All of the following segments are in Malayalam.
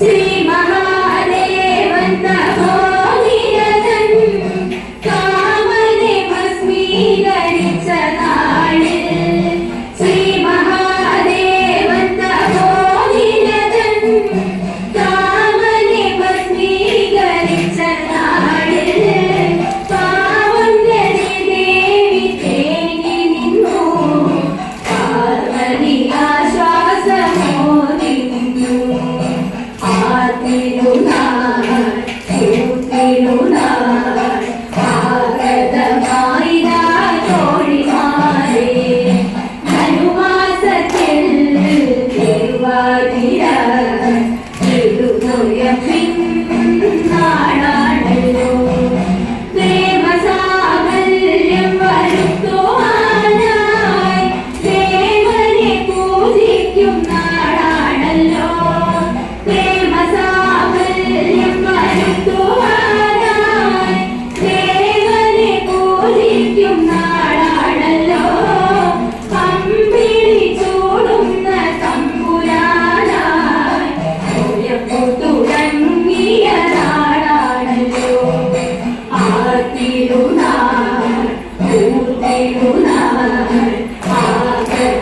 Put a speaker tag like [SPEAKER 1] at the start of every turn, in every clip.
[SPEAKER 1] Sí. But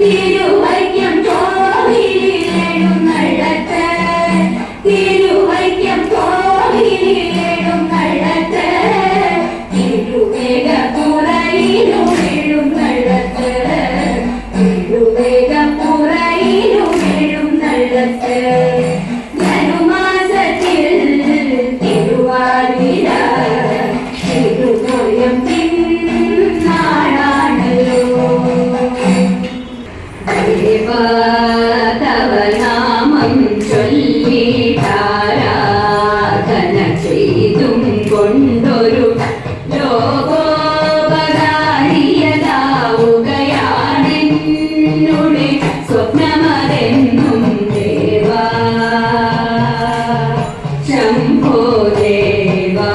[SPEAKER 1] തിരുവൈക്കം കോവിലേഴും നടത്ത് തിരുവൈക്കം കോവിലേഴും നടത്ത് തിരുവേഗ തുറയിലും എഴും നടത്ത് തിരുവേഗ തുറയിലും എഴും നടത്ത് തവനാമം ചൊല്ലിതാരാധന ചെയ്തും കൊണ്ടൊരു ലോകോപകാരിയതാവുകയാണെന്നുടെ സ്വപ്നമതെന്നും ദേവാ. ശംഭോ ദേവാ.